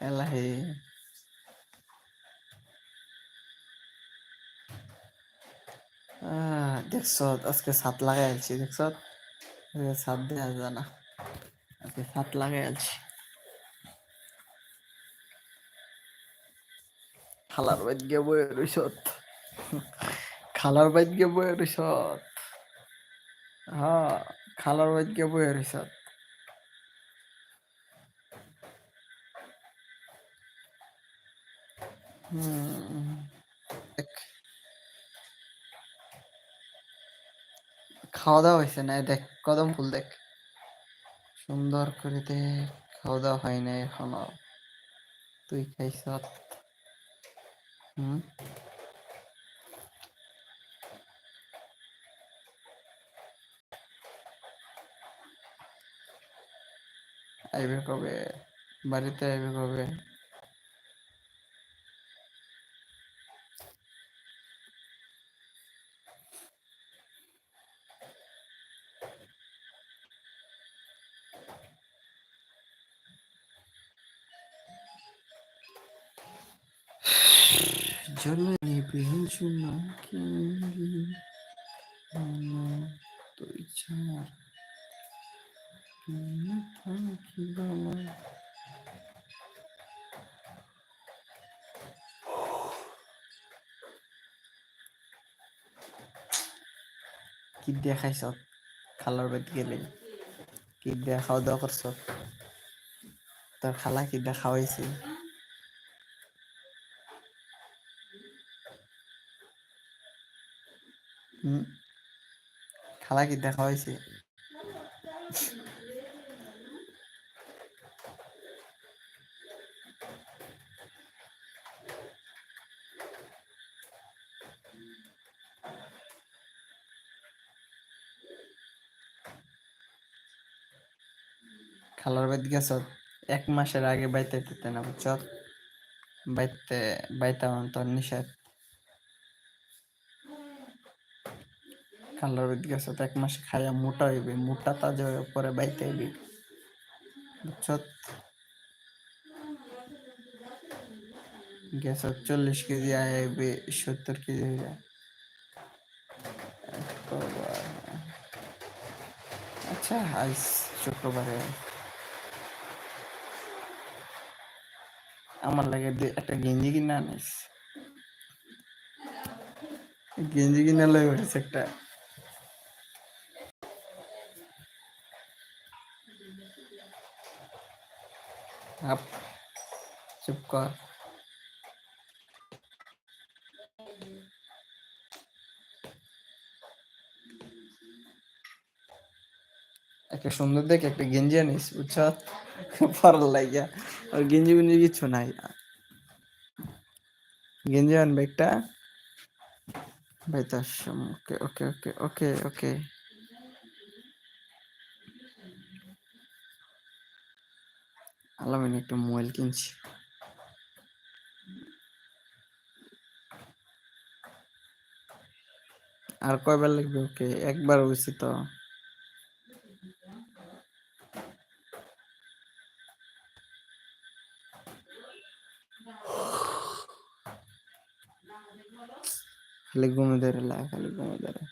এলাহি আহ, দেখছ আজকে ছাদ লাগাই আলছি দেখছ ছাদ দেওয়া যায় না। আজকে ছাদ লাগাই আলছি খালার বাইত গিয়ে বয়ে রইছত খালার বাইত গিয়ে বয়ে রইছত হ্যাঁ খালার বাইত গিয়ে বয়ে রইছত হুম দেখ, খাওয়া দাওয়া হয়েছে না দেখ, কদম ফুল দেখ। সুন্দর করে দেখ খাওয়া দাওয়া হয় না এখনও। তুই খাইছ? হুম? আইবে কবে? বাড়িতে আইবে কবে? জ্বলে নিবে নাকি তুই ছাড় থাকি বাবা কি দেখাইছ খালার বাড়ি গেলে কি দিয়া খাওয়া দাওয়া করছ তোর খালা কি দিয়া খাওয়াইছে খালা কি দিয়া খাওয়াইছে খালার বাড়ি গেছ? এক মাসের আগে বাইতে দিতে না, বুঝছ? বাইতে, বাইতাম তোর নিষেধ খালার বাড়ি তো এক মাস খাইয়া মোটা হইবে, মোটা তাজা হয়ে পরে বাইতে হইবে। বুঝছ? গেছ চল্লিশ কেজি আইবে সত্তর কেজি হয়ে যায় আচ্ছা আইস শুক্রবারে। আমার লাগে একটা গেঞ্জি কিনে আনিস। গেঞ্জি কিনে লই উঠেছে একটা। আপ, চুপ কর। একটা সুন্দর দেখে একটা গেঞ্জি আনিস, বুঝছ? পরার লাগিয়া আর গেঞ্জি গুঞ্জি কিচ্ছু নাই। গেঞ্জি আনবে একটা? বেতাস ওকে ওকে ওকে ওকে ওকে। আলামিন একটা মোবাইল কিনছি। আর কয়বার লাগবে ওকে? একবার হয়েছে তো। খালি ঘুমে ধরে খালি ঘুমে ধরে।